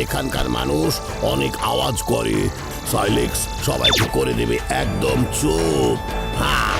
এখানকার মানুষ অনেক আওয়াজ করে। সাইলেক্স সবাইকে করে দেবে একদম চুপ। হ্যাঁ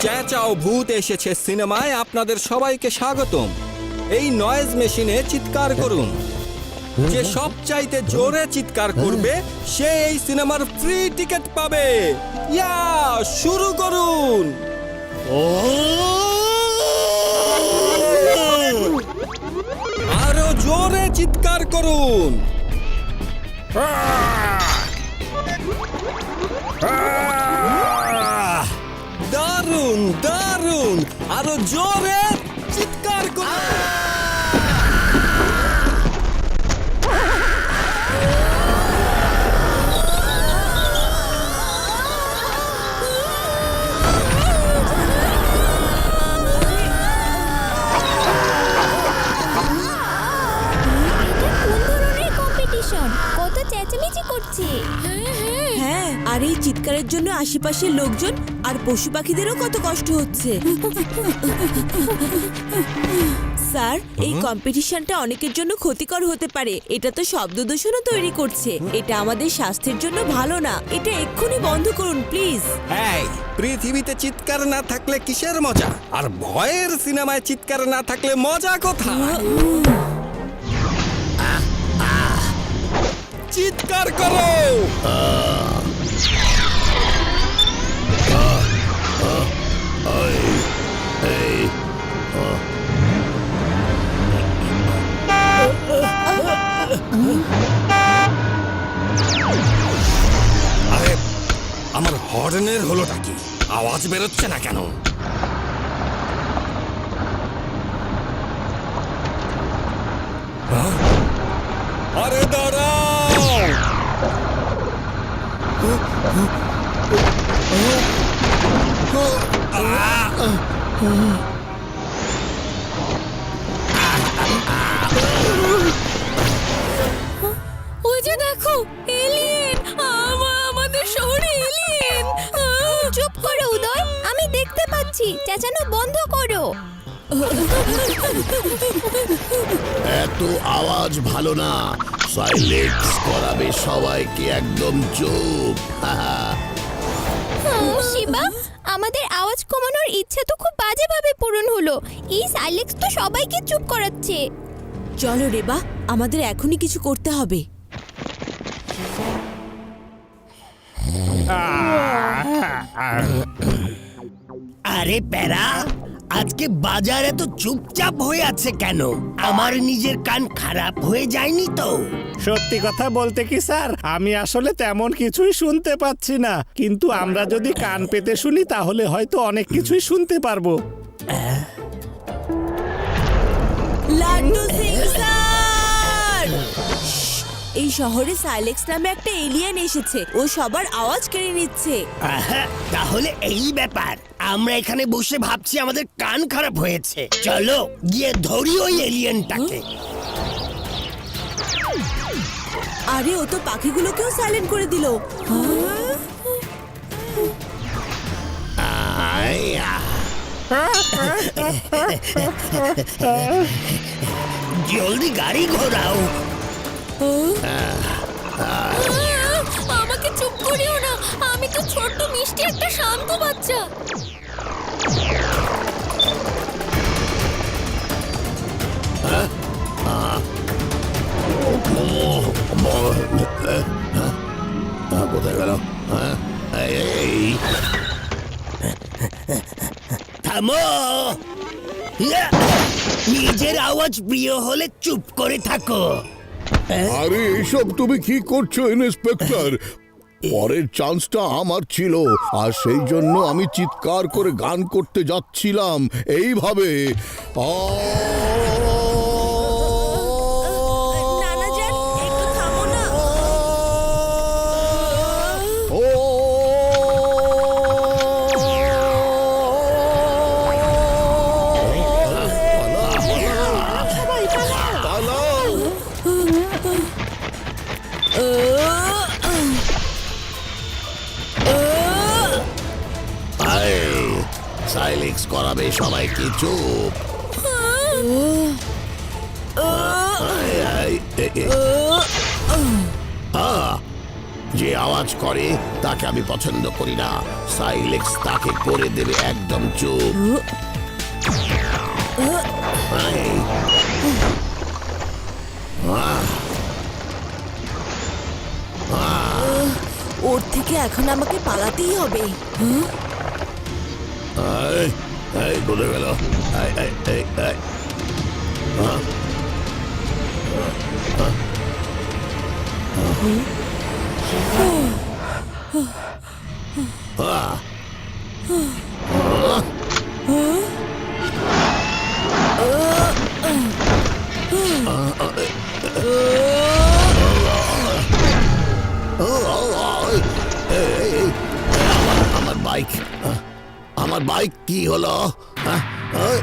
চেঁচাও ভূত এসেছে সিনেমায় আপনাদের সবাইকে স্বাগতম। এই নয়েজ মেশিনে চিৎকার করুন। যে সবচাইতে জোরে চিৎকার করবে সে এই সিনেমার ফ্রি টিকিট পাবে। ইয়া শুরু করুন। আরও জোরে চিৎকার করুন। দারুণ দারুণ আরও জোরে চিৎকার করুন। আর এই চিৎকারের জন্য আশেপাশের লোকজন আর পশু পাখিদেরও কত কষ্ট হচ্ছে। স্যার এই কম্পিটিশনটা অনেকের জন্য ক্ষতিকর হতে পারে। এটা তো শব্দ দূষণও তৈরি করছে। এটা আমাদের স্বাস্থ্যের জন্য ভালো না। এটা এক্ষুনি বন্ধ করুন প্লিজ। এই পৃথিবীতে চিৎকার না থাকলে কিসের মজা? আর ভয়ের সিনেমায় চিৎকার না থাকলে মজা কোথায়? চিৎকার করো! আরে আমার হর্নের হলোটা কি? আওয়াজ বেরোচ্ছে না কেন হ্যাঁ? আরে দাঁড়াও ওই যে দেখো এলিয়েন চুপ করো উদয়। আমি দেখতে পাচ্ছি। চেঁচানো বন্ধ করো। এত আওয়াজ ভালো না। সাইলেক্স করাবে সবাইকে একদম চুপ। ও, শিবা আমাদের আওয়াজ কমানোর ইচ্ছা তো খুব বাজেভাবে পূরণ হলো। এই সাইলেক্স তো সবাইকে চুপ করাচ্ছে। চলো রেবা আমাদের এখনই কিছু করতে হবে। আরে প্যারা আজকে বাজারে তো চুপচাপ হয়ে আছে কেন? আমার নিজের কান খারাপ হয়ে যায়নি তো। সত্যি কথা বলতে কি স্যার? আমি আসলে তেমন কিছুই শুনতে পাচ্ছি না। কিন্তু আমরা যদি কান পেতে শুনি তাহলে হয়তো অনেক কিছুই শুনতে পারব। লাড্ডু সিং স্যার! এই শহরে সাইলেক্স নামে একটা এলিয়েন এসেছে। ও সবার আওয়াজ কেড়ে নিচ্ছে। আহা, তাহলে এই ব্যাপার। আমরা এখানে বসে ভাবছি আমাদের কান খারাপ হয়েছে। চলো গিয়ে ধরি ওই এলিয়েনটাকে আরে ও তো পাখিগুলোকেও সাইলেন্ট করে দিল। জলদি গাড়ি ঘোরাও। আমাকে চুপ করিও না। আমি তো ছোট্ট মিষ্টি একটা শান্ত বাচ্চা। থামো। নিজের আওয়াজ প্রিয় হলে চুপ করে থাকো। আরে, এসব তুমি কি করছ, ইন্সপেক্টর? পরের চান্সটা আমার ছিল, আর সেই জন্য আমি চিৎকার করে গান করতে যাচ্ছিলাম। এইভাবে। আ সাইলেক্স করাবে সবাইকে, চুপ। যে আওয়াজ করে, তাকে আমি পছন্দ করি না। সাইলেক্স তাকে করে দেবে একদম চুপ। ওর থেকে এখন আমাকে পালাতেই হবে। আয়, আয়, কোথায় গেল আয়, আয়, আয়, আয়। হ্যাঁ? হ্যাঁ? আমার- বাইক আমার বাইক কি হলো হ্যাঁ? আহ,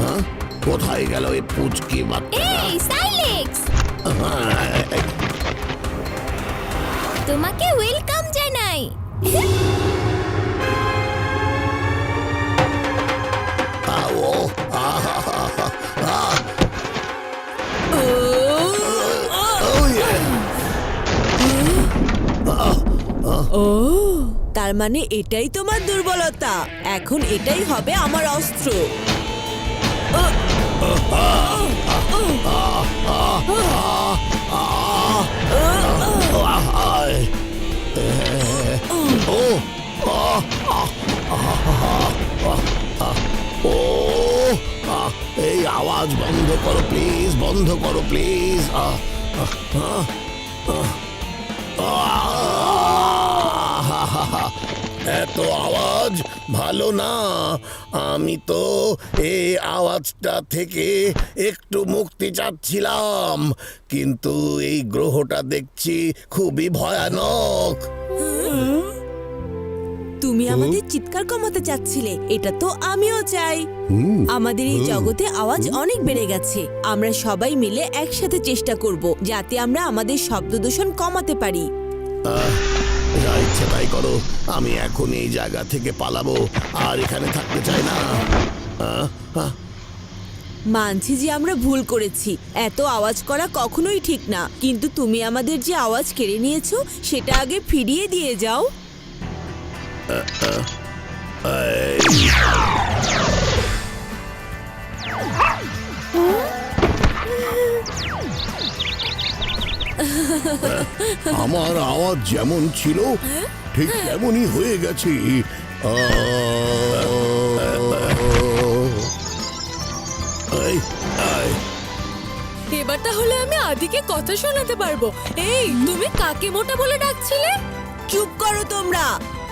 আহ, কোথায় গেল এই পুচকি বাচ্চা এই সাইলেক্স আহ, তোমাকে ওয়েলকাম জানাই তার মানে এটাই তোমার দুর্বলতা এখন এটাই হবে আমার অস্ত্র এই আওয়াজ বন্ধ করো প্লিজ বন্ধ করো প্লিজ আহ, আহ, আহ, আহ, এত আওয়াজ? ভালো না। আমি তো এই আওয়াজটা থেকে একটু মুক্তি চাচ্ছিলাম। কিন্তু এই গ্রহটা দেখছি খুবই ভয়ানক। তুমি আমাদের চিৎকার কমাতে চাচ্ছিলে এটা তো আমিও চাই। আমাদের এই জগতে আওয়াজ অনেক বেড়ে গেছে। আমরা সবাই মিলে একসাথে চেষ্টা করব যাতে আমরা আমাদের শব্দ দূষণ কমাতে পারি। আহ, করো। আমি এখন এই জায়গা থেকে পালাবো আর এখানে থাকতে চাই না। মানছি যে আমরা ভুল করেছি। এত আওয়াজ করা কখনোই ঠিক না। কিন্তু তুমি আমাদের যে আওয়াজ কেড়ে নিয়েছো সেটা আগে ফিরিয়ে দিয়ে যাও। আমার আওয়াজ যেমন ছিল ঠিক তেমনই হয়ে গেছে। এবার তাহলে আমি আদিকে কথা শোনাতে পারব। এই তুমি কাকে মোটা বলে ডাকছিলে? চুপ করো তোমরা।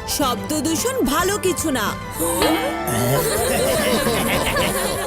শব্দ দূষণ ভালো কিছু না।